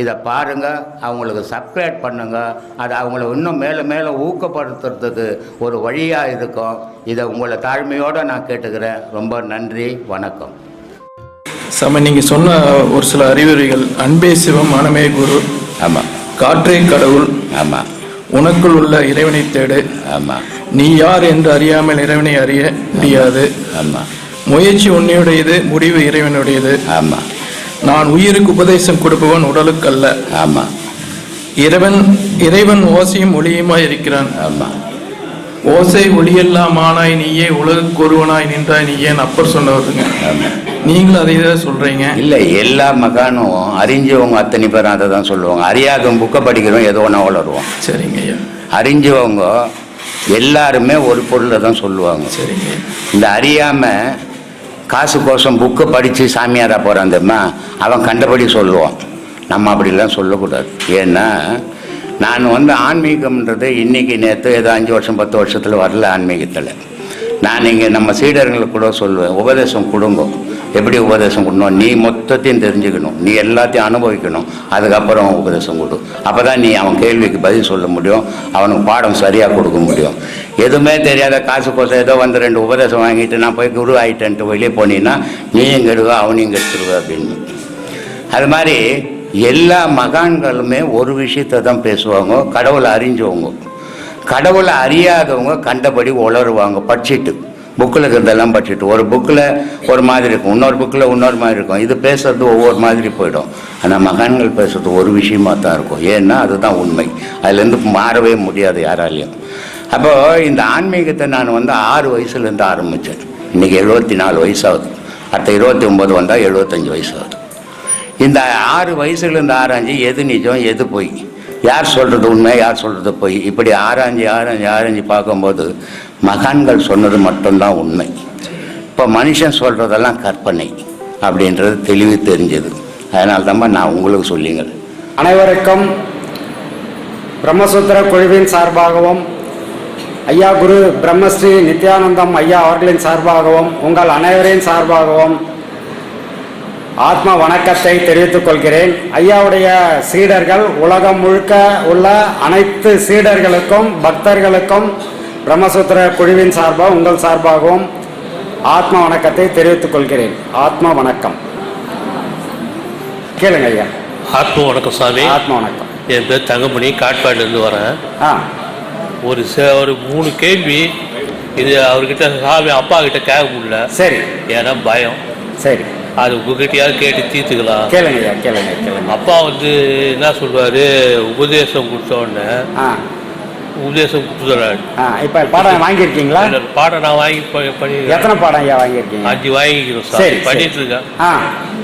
இதை பாருங்க அவங்களுக்கு சப்ஸ்கிரைப் பண்ணுங்க. அது அவங்கள இன்னும் மேலும் மேலும் ஊக்கப்படுத்துறதுக்கு ஒரு வழியாக இருக்கும். இதை உங்களை தாழ்மையோடு நான் கேட்டுக்கிறேன். ரொம்ப நன்றி வணக்கம். சாமி நீங்கள் சொன்ன ஒரு சில அறிவுரைகள் அன்பே சிவம் மனமே குரு. ஆமாம் காற்றே கடவுள். ஆமாம் உனக்குள் உள்ள இறைவனை தேடு. ஆமாம் நீ யார் என்று அறியாமல் இறைவனை அறிய முடியாது. ஆமாம் முயற்சி உன்னையுடையது முடிவு இறைவனுடையது. ஆமாம் நான் உயிருக்கு உபதேசம் கொடுப்பவன் உடலுக்கல்ல. ஆமாம் இறைவன் இறைவன் ஓசையும் ஒளியுமாய் இருக்கிறான். ஆமாம் ஓசை ஒளியெல்லாம் ஆனாய் நீயே உலகுக்கு ஒருவனாய் நின்றாய் நீயேன்னு அப்பர் சொன்னவருங்க. நீங்களும் அதை தான் சொல்றீங்க. இல்லை எல்லா மகானும் அறிஞ்சவங்க அத்தனை பேரும் அதை தான் சொல்லுவாங்க. அறியாதவங்க புக்கை படிக்கிறோம் ஏதோ ஒன்றா வளருவோம் சரிங்க ஐயா. அறிஞ்சவங்க எல்லாருமே ஒரு பொருளை தான் சொல்லுவாங்க. சரிங்க இந்த அறியாமல் காசு கோசம் புக்கை படித்து சாமியாராக போகிறான் தெரியுமா? அவன் கண்டபடி சொல்லுவான். நம்ம அப்படிலாம் சொல்லக்கூடாது. ஏன்னா நான் வந்து ஆன்மீகம்ன்றது இன்றைக்கி நேற்று ஏதோ அஞ்சு வருஷம் பத்து வருஷத்தில் வரல ஆன்மீகத்தில். நான் இங்கே நம்ம சீடர்களுக்கு கூட சொல்லுவேன். உபதேசம் கொடுங்க. எப்படி உபதேசம் கொடுக்கணும்? நீ மொத்தத்தையும் தெரிஞ்சுக்கணும். நீ எல்லாத்தையும் அனுபவிக்கணும். அதுக்கப்புறம் உபதேசம் கொடு. அப்போ தான் நீ அவன் கேள்விக்கு பதில் சொல்ல முடியும். அவனுக்கு பாடம் சரியாக கொடுக்க முடியும். எதுவுமே தெரியாத காசு கோசம் ஏதோ வந்து ரெண்டு உபதேசம் வாங்கிட்டு நான் போய் குரு ஆகிட்டேன்ட்டு வெளியே போனீங்கன்னா நீயும் கெடுவா அவனையும் கெடுத்துருவா அப்படின்னு. அது மாதிரி எல்லா மகான்களுமே ஒரு விஷயத்தை தான் பேசுவாங்க. கடவுளை அறிஞ்சவங்க. கடவுளை அறியாதவங்க கண்டபடி உளருவாங்க படிச்சுட்டு. புக்கில் இருக்கிறதெல்லாம் படிச்சுட்டு ஒரு புக்கில் ஒரு மாதிரி இருக்கும். இன்னொரு புக்கில் இன்னொரு மாதிரி இருக்கும். இது பேசுறது ஒவ்வொரு மாதிரி போயிடும். ஆனால் மகான்கள் பேசுறது ஒரு விஷயமாக தான் இருக்கும். ஏன்னா அதுதான் உண்மை. அதுலேருந்து மாறவே முடியாது யாராலையும். அப்போ இந்த ஆன்மீகத்தை நான் வந்து ஆறு வயசுலேருந்து ஆரம்பித்தேன். இன்றைக்கி எழுபத்தி நாலு வயசாகுது. அடுத்த இருபத்தி ஒம்பது வந்தால் எழுபத்தஞ்சி வயசாகுது. இந்த ஆறு வயசுலேருந்து ஆராய்ஞ்சு எது நிஜம் எது பொய்? யார் சொல்கிறது உண்மை யார் சொல்கிறது பொய்? இப்படி ஆராய்ஞ்சு ஆராய்ஞ்சி ஆராய்ஞ்சு பார்க்கும்போது மகான்கள் சொன்னது மட்டும்தான் உண்மை. இப்போ மனுஷன் சொல்கிறதெல்லாம் கற்பனை அப்படின்றது தெளிவு தெரிஞ்சது. அதனால தான் நான் உங்களுக்கு சொல்லிங்க அனைவருக்கும் பிரம்மசூத்திர குழுவின் சார்பாகவும் ஐயா குரு பிரம்மஸ்ரீ நித்யானந்தம் ஐயா அவர்களின் சார்பாகவும் உங்கள் அனைவரின் சார்பாகவும் ஆத்ம வணக்கத்தை தெரிவித்துக் கொள்கிறேன். ஐயாவுடைய சீடர்கள் உலகம் முழுக்க உள்ள அனைத்து சீடர்களுக்கும் பக்தர்களுக்கும் பிரம்மசூத்திர குழுவின் சார்பாக உங்கள் சார்பாகவும் ஆத்ம வணக்கத்தை தெரிவித்துக் கொள்கிறேன். ஆத்ம வணக்கம். கேளுங்க ஐயா. ஆத்ம வணக்கம் சாமி. ஆத்ம வணக்கம். என் பேர் தங்கமணி காட்பாடிலேருந்து வரேன். ஆ. ஒரு ச- ஒரு மூணு கேள்வி. இது அவர்கிட்ட சாமி அப்பா கிட்ட கேட்க முடியல. சரி. ஏன்னா பயம். சரி. அது உங்ககிட்டயாவது கேட்டு தீர்த்துக்கலாம். கேளுங்க கேளுங்க கேளுங்க. அப்பா வந்து என்ன சொல்வாரு உபதேசம் கொடுத்த உடனே உபதேசம் கொடுத்துறாரு ஆ இப்போ பாடம் வாங்கியிருக்கீங்களா? பாடம் நான் வாங்கி எத்தனை பாடம் ஐயா வாங்கியிருக்கீங்க? அஞ்சு வாங்கிக்கிறோம் சரி. பண்ணிட்டு இருக்கேன் ஆ.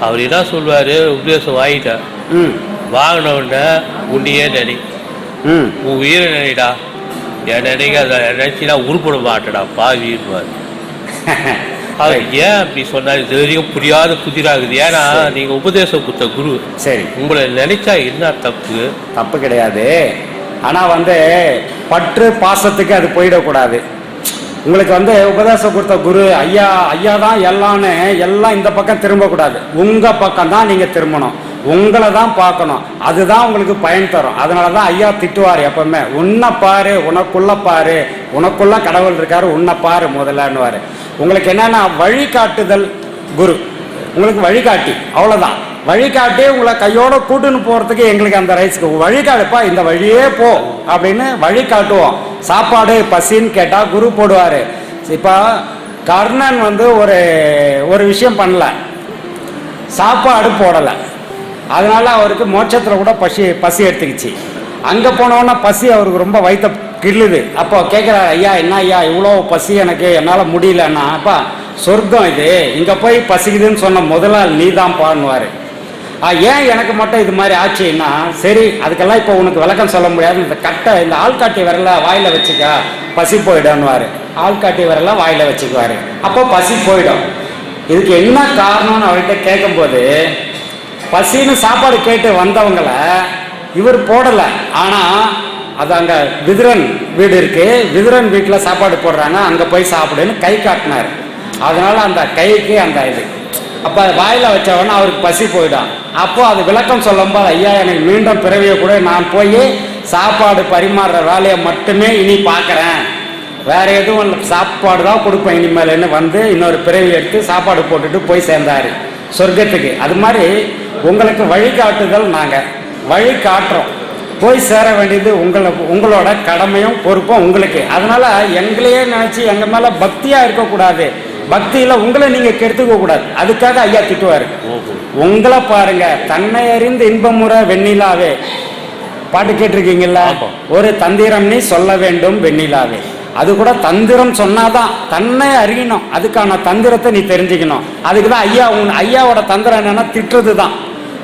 அவர் என்ன சொல்வாரு உபதேசம் வாங்கிட்டேன் ம். வாங்கின உடனே உன்னையே நினை ம். உன் உயிரை நினைடா என் நினைக்க அதை நினைச்சினா உருப்பட மாட்டேடா பாவின்வார் அது ஏன் அப்படி சொன்னாரு? இது வரைக்கும் புரியாத புதிராகுது. ஏன்னா நீங்க உபதேசம் கொடுத்த குரு. சரி. உங்களை நினைச்சா என்ன தப்பு? தப்பு கிடையாது. ஆனால் வந்து பற்று பாசத்துக்கு அது போயிடக்கூடாது. உங்களுக்கு வந்து உபதேசம் கொடுத்த குரு ஐயா ஐயா தான் எல்லாம்னு எல்லாம் இந்த பக்கம் திரும்பக்கூடாது. உங்கள் பக்கம் தான் நீங்கள் திரும்பணும். உங்களை தான் பார்க்கணும். அதுதான் உங்களுக்கு பயன் தரும். அதனால தான் ஐயா திட்டுவார் எப்பவுமே. உன்னை பாரு உனக்குள்ள பாரு உனக்குள்ள கடவுள் இருக்காரு உன்னை பாரு முதல்லன்னுவார். உங்களுக்கு என்னென்னா வழிகாட்டுதல் குரு. உங்களுக்கு வழிகாட்டி. அவ்வளோதான் வழிகாட்டி உங்களை கையோட கூட்டுன்னு போகிறதுக்கு எங்களுக்கு அந்த ரைஸ்க்கு வழிகாட்டுப்பா இந்த வழியே போ அப்படின்னு வழி காட்டுவோம் சாப்பாடு பசின்னு கேட்டால் குரு போடுவார். இப்போ கர்ணன் வந்து ஒரு ஒரு விஷயம் பண்ணல. சாப்பாடு போடலை. அதனால அவருக்கு மோட்சத்தில் கூட பசி பசி எடுத்துக்கிச்சு. அங்கே போனோன்னா பசி அவருக்கு ரொம்ப வயித்த கிள்ளுது. அப்போ கேட்குறாரு ஐயா என்ன ஐயா இவ்வளோ பசி எனக்கு என்னால் முடியலன்னா அப்பா சொர்க்கம் இது. இங்கே போய் பசிக்குதுன்னு சொன்ன முதலாள் நீ தான் பாடுவார் ஏன் எனக்கு மட்டும் இது மாதிரி ஆச்சுன்னா சரி அதுக்கெல்லாம் இப்போ உனக்கு விளக்கம் சொல்ல முடியாது. இந்த கட்டை இந்த ஆள்காட்டி விரல வாயில் வச்சுக்க பசி போயிடும்னுவார். ஆள்காட்டி விரல வாயில் வச்சுக்குவார். அப்போ பசி போயிடும். இதுக்கு என்ன காரணம்னு அவர்கிட்ட கேட்கும்போது பசின்னு சாப்பாடு கேட்டு வந்தவங்கள இவர் போடலை. ஆனால் அது அங்கே விதுரன் வீடு இருக்கு. விதுரன் வீட்டில் சாப்பாடு போடுறாங்க. அங்கே போய் சாப்பிடுன்னு கை காட்டினார். அதனால் அந்த கைக்கு அந்த இது. அப்போ வாயில் வச்சவொடனே அவருக்கு பசி போயிடும். அப்போது அது விளக்கம் சொல்லும்போது ஐயா எனக்கு மீண்டும் பிறவியை கூட. நான் போய் சாப்பாடு பரிமாறுற வேலையை மட்டுமே இனி பார்க்குறேன். வேறு எதுவும் இல்லை. சாப்பாடு தான் கொடுப்பேன். இனிமேல்னு வந்து இன்னொரு பிறவி எடுத்து சாப்பாடு போட்டுட்டு போய் சேர்ந்தார். சொர்க்கத்துக்கு. அது மாதிரி உங்களுக்கு வழிகாட்டுதல் நாங்கள் வழி காட்டுறோம். போய் சேர வேண்டியது உங்களை உங்களோட கடமையும் பொறுப்பும் உங்களுக்கு. அதனால் எங்களையே நினச்சி எங்கள் மேலே பக்தியாக இருக்கக்கூடாது. பக்தியில உங்களை நீங்க கெடுத்துக்க கூடாது. அதுக்காக ஐயா திட்டுவாரு. உங்களை பாருங்க தன்னை அறிந்து இன்பமுற வெண்ணிலாவே. பாட்டு கேட்டிருக்கீங்கல்ல? ஆமா. ஒரு தந்திரம் நீ சொல்ல வேண்டும் வெண்ணிலாவே. அது கூட தந்திரம் சொன்னாதான் தன்னை அறியணும். அதுக்கான தந்திரத்தை நீ தெரிஞ்சுக்கணும். அதுக்கு தான் ஐயா உன் ஐயாவோட தந்திரம் என்னன்னா திட்டுறது தான்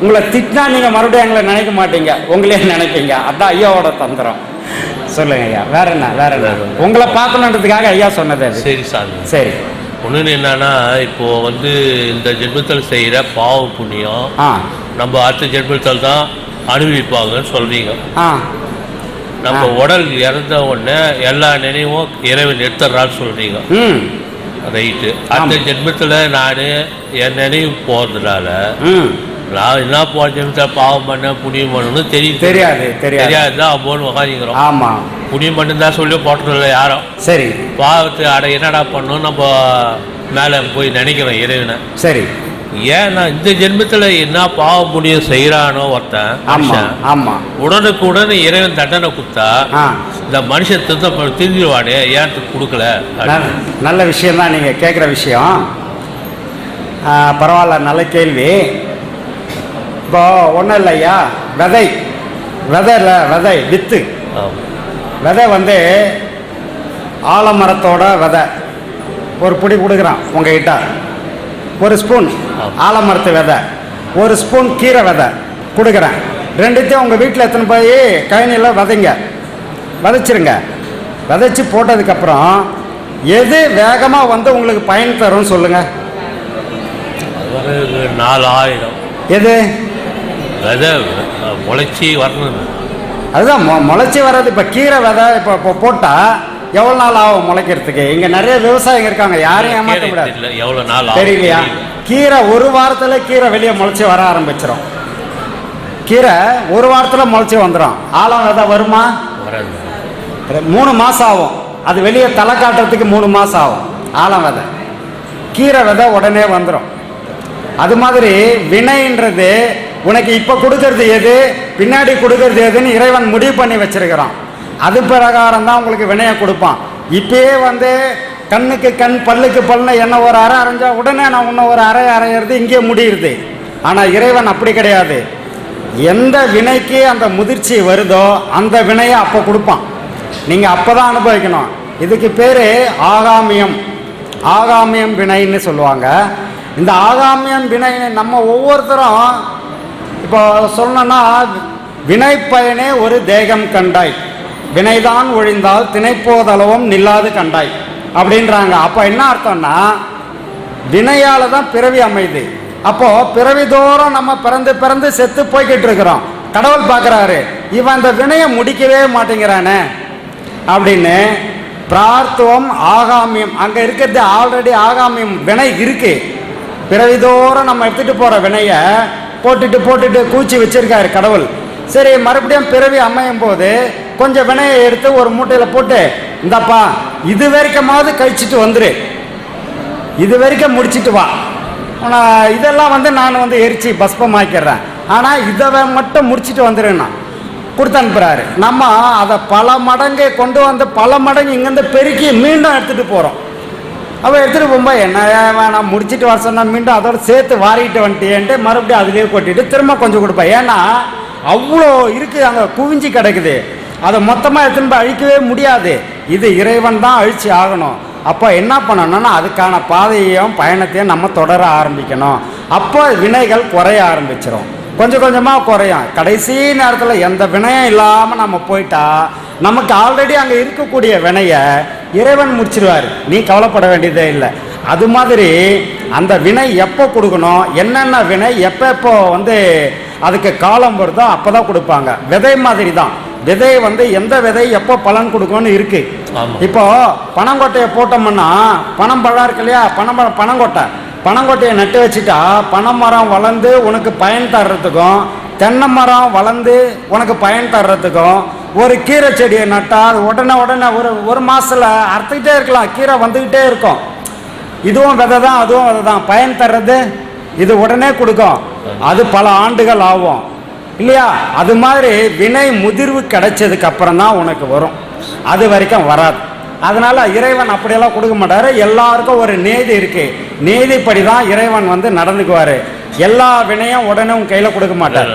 உங்களை திட்டினா நீங்க மறுபடியும் எங்களை நினைக்க மாட்டீங்க. உங்களே நினைப்பீங்க. அதான் ஐயாவோட தந்திரம். சொல்லுங்க ஐயா. வேற என்ன? வேற என்ன? உங்களை பார்க்கணுன்றதுக்காக ஐயா சொன்னது சரி சாமி. சரி. ஒன்று என்னன்னா இப்போ வந்து இந்த ஜென்மத்தில் செய்கிற பாவ புண்ணியம் நம்ம அடுத்த ஜென்மத்தில் தான் அனுபவிப்பாங்கன்னு சொல்றீங்க. நம்ம. உடல் இறந்த உடனே எல்லா நினைவும் இறைவன் எடுத்துறான்னு சொல்றீங்க. ரைட்டு அந்த. ஜென்மத்தில் நான் என் நினைவு போகிறதுனால நான் என்ன போன பாவம் பண்ண புண்ணியம் பண்ணணும்னு தெரியும் தெரியாது தெரியாது. தெரியாது தான் அம்மோன்னு உக்காதிக்கிறோம் ஆமா. புண்ணியம் மட்டும்தான் சொல்லி போட்டதில்ல யாரும் சரி. பாவத்தை அட என்னடா பண்ணணும் நம்ம மேலே போய் நினைக்கிறோம் இறைவனை. சரி. ஏன்னா இந்த ஜென்மத்தில் என்ன பாவம் புண்ணியம் செய்கிறானோ ஒருத்தன் ஆமா மனுஷன் ஆமா. உடனுக்குடன் இறைவன் தண்டனை கொடுத்தா இந்த மனுஷன் திருத்த திருந்திடுவானே ஏன் கொடுக்கல? நல்ல விஷயம் தான் நீங்கள் கேட்குற விஷயம் பரவாயில்ல நல்ல கேள்வி. இப்போ ஒன்றும் இல்லையா? விதை. விதை இல்லை விதை வித்து. விதை வந்து ஆலமரத்தோட விதை. ஒரு பிடி கொடுக்குறான் உங்ககிட்ட. ஒரு ஸ்பூன். ஆலமரத்து விதை. ஒரு ஸ்பூன் கீரை விதை கொடுக்குறேன். ரெண்டுத்தையும் உங்கள் வீட்டில் எத்தனை போய் கழனியில் விதைங்க. விதைச்சிருங்க. விதைச்சி போட்டதுக்கப்புறம் எது வேகமாக வந்து உங்களுக்கு பயன் தரும்னு சொல்லுங்கள் அது ஒரு நாலு ஆயிரம் எது? விதை முளைச்சி வரணும் அதுதான் மொ முளைச்சி வர்றது இப்போ கீரை விதை இப்போ இப்போ போட்டால் எவ்வளோ நாள் ஆகும் முளைக்கிறதுக்கு? இங்கே நிறைய விவசாயிங்க இருக்காங்க யாரையும் ஏமாற்ற முடியாது எவ்வளோ நாள் தெரியலையா? தெரியல. கீரை ஒரு வாரத்தில் கீரை வெளியே முளைச்சி வர ஆரம்பிச்சிடும் கீரை ஒரு வாரத்தில் முளைச்சி வந்துடும் ஆழம் விதை வருமா? மூணு மாதம் ஆகும். அது வெளியே தலை காட்டுறதுக்கு மூணு மாதம் ஆகும். ஆழம் விதை. கீரை விதை உடனே வந்துடும் அது மாதிரி வினைன்றது உனக்கு இப்போ கொடுக்கறது எது? பின்னாடி கொடுக்கறது எதுன்னு இறைவன் முடிவு பண்ணி வச்சிருக்கிறான். அது பிரகாரம் தான் உங்களுக்கு வினையை கொடுப்பான். இப்பயே வந்து கண்ணுக்கு கண் பல்லுக்கு பல்லுன்னு என்ன ஒரு அறை அரைஞ்சா உடனே நான் இன்னும் ஒரு அறை அரையிறது இங்கே முடியுது ஆனால் இறைவன் அப்படி கிடையாது. எந்த வினைக்கு அந்த முதிர்ச்சி வருதோ அந்த வினையை அப்போ கொடுப்பான். நீங்கள் அப்போ தான் அனுபவிக்கணும். இதுக்கு பேர் ஆகாமியம். ஆகாமியம் வினைன்னு சொல்லுவாங்க. இந்த ஆகாமியம் வினை நம்ம ஒவ்வொருத்தரும் இப்போ சொல்லணும்னா வினைப்பயனே ஒரு தேகம் கண்டாய். வினைதான் ஒழிந்தால் திணைப்போதளவும் நில்லாது கண்டாய். அப்படின்றாங்க. அப்போ என்ன அர்த்தம்னா வினையால் தான் பிறவி அமையுது அப்போது பிறவி தோறும் நம்ம பிறந்து பிறந்து செத்து போய்கிட்டு இருக்கிறோம். கடவுள் பார்க்குறாரு இவன் அந்த வினையை முடிக்கவே மாட்டேங்கிறானே. அப்படின்னு பிரார்த்தவம் ஆகாமியம். அங்கே இருக்கிறது ஆல்ரெடி ஆகாமியம் வினை இருக்குது பிறவிதோறும் நம்ம எடுத்துகிட்டு போகிற வினையை போட்டுட்டு போட்டுட்டு கூச்சி வச்சிருக்காரு கடவுள். சரி மறுபடியும் பிறவி அமையும் போது கொஞ்சம் வினையை எடுத்து ஒரு மூட்டையில் போட்டு இந்தாப்பா இது வரைக்குமாவது கழிச்சிட்டு வந்துரு. இது வரைக்கும் முடிச்சிட்டு வா. இதெல்லாம் வந்து நான் வந்து எரிச்சு பஸ்பமாக்கிடுறேன். ஆனால் இதை மட்டும் முடிச்சுட்டு வந்துடுன்னா கொடுத்து அனுப்புகிறாரு நம்ம அதை பல மடங்கு கொண்டு வந்து பல மடங்கு இங்கேருந்து பெருக்கி மீண்டும் எடுத்துகிட்டு போகிறோம் அவள் எடுத்துகிட்டு போகும்போது என்ன வேணாம் முடிச்சிட்டு வர சொன்னா மீண்டும் அதோட சேர்த்து வாரிட்டு வந்துட்டேன்ட்டு மறுபடியும் அதுலேயே கொட்டிட்டு திரும்ப கொஞ்சம் கொடுப்பேன் ஏன்னா அவ்வளோ இருக்குது அங்கே குவிஞ்சு கிடக்குது. அதை மொத்தமாக எடுத்துன்னு போய் அழிக்கவே முடியாது. இது இறைவன் தான் அழிச்சு ஆகணும். அப்போ என்ன பண்ணணும்னா அதுக்கான பாதையையும் பயணத்தையும் நம்ம தொடர ஆரம்பிக்கணும். அப்போ வினைகள் குறைய ஆரம்பிச்சிடும் கொஞ்சம் கொஞ்சமாக குறையும். கடைசி நேரத்தில் எந்த வினையும் இல்லாமல் நம்ம போயிட்டா நமக்கு ஆல்ரெடி அங்கே இருக்கக்கூடிய வினையை இறைவன் முடிச்சிருவார். நீ கவலைப்பட வேண்டியதே இல்லை. அது மாதிரி அந்த வினை எப்போ கொடுக்கணும் என்னென்ன வினை எப்போ எப்போ வந்து அதுக்கு காலம் வருதோ அப்போ தான் கொடுப்பாங்க. விதை மாதிரி தான் விதை வந்து எந்த விதை எப்போ பலன் கொடுக்கும்னு இருக்கு. இப்போ பனங்கொட்டையை போட்டோம்னா பனம் பழம் இருக்கு இல்லையா? பனம் பனங்கொட்டை. பனங்கொட்டையை நட்டு வச்சுட்டா பனைமரம் வளர்ந்து உனக்கு பயன் தர்றதுக்கும் தென்னை மரம் வளர்ந்து உனக்கு பயன் தர்றதுக்கும் ஒரு கீரை செடியை நட்டால் உடனே உடனே ஒரு ஒரு மாதத்தில் அறுத்துக்கிட்டே இருக்கலாம். கீரை வந்துக்கிட்டே இருக்கும். இதுவும் விதை தான் அதுவும் விதை தான் பயன் தர்றது இது உடனே கொடுக்கும். அது பல ஆண்டுகள் ஆகும். இல்லையா? அது மாதிரி வினை முதிர்வு கிடைச்சதுக்கு அப்புறம் தான் உனக்கு வரும். அது வரைக்கும் வராது. அதனால இறைவன் அப்படியெல்லாம் கொடுக்க மாட்டார். எல்லாருக்கும் ஒரு நேதி இருக்கு. நேதிப்படி தான் இறைவன் வந்து நடந்துக்குவார். எல்லா வினையும் உடனே உன் கையில் கொடுக்க மாட்டார்.